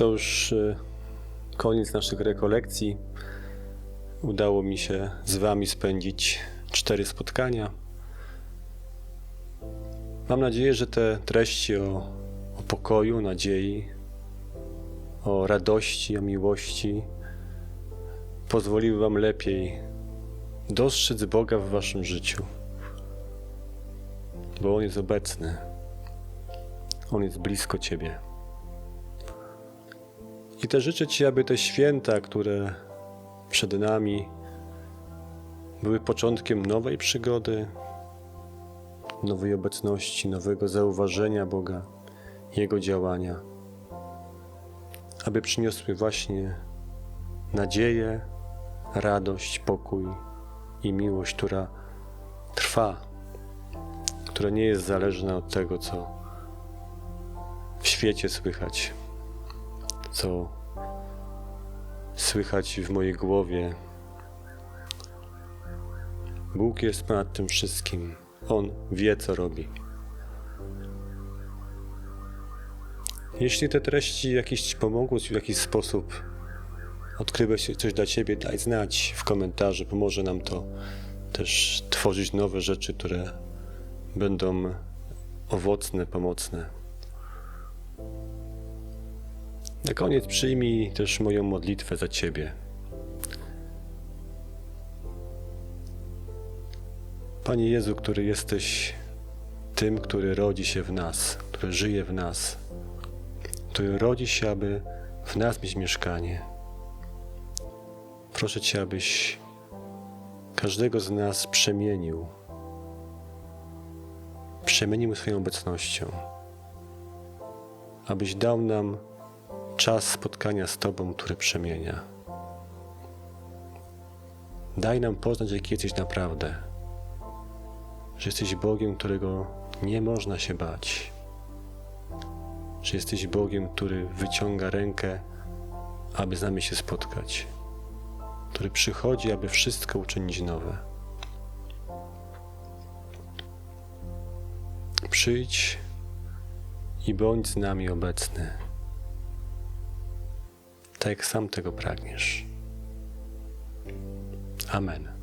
To już y, koniec naszych rekolekcji. Udało mi się z Wami spędzić cztery spotkania. Mam nadzieję, że te treści o, o pokoju, nadziei, o radości, o miłości pozwoliły Wam lepiej dostrzec Boga w Waszym życiu, bo On jest obecny, On jest blisko Ciebie. I też życzę Ci, aby te święta, które przed nami były początkiem nowej przygody, nowej obecności, nowego zauważenia Boga, Jego działania, aby przyniosły właśnie nadzieję, radość, pokój i miłość, która trwa, która nie jest zależna od tego, co w świecie słychać, co słychać w mojej głowie. Bóg jest ponad tym wszystkim. On wie, co robi. Jeśli te treści jakieś Ci pomogły w jakiś sposób, odkryłeś coś dla Ciebie, daj znać w komentarzu. Pomoże nam to też tworzyć nowe rzeczy, które będą owocne, pomocne. Na koniec przyjmij też moją modlitwę za Ciebie. Panie Jezu, który jesteś tym, który rodzi się w nas, który żyje w nas, który rodzi się, aby w nas mieć mieszkanie. Proszę Cię, abyś każdego z nas przemienił, przemienił swoją obecnością, abyś dał nam czas spotkania z Tobą, który przemienia. Daj nam poznać, jaki jesteś naprawdę, że jesteś Bogiem, którego nie można się bać, że jesteś Bogiem, który wyciąga rękę, aby z nami się spotkać, który przychodzi, aby wszystko uczynić nowe. Przyjdź i bądź z nami obecny tak jak sam tego pragniesz. Amen.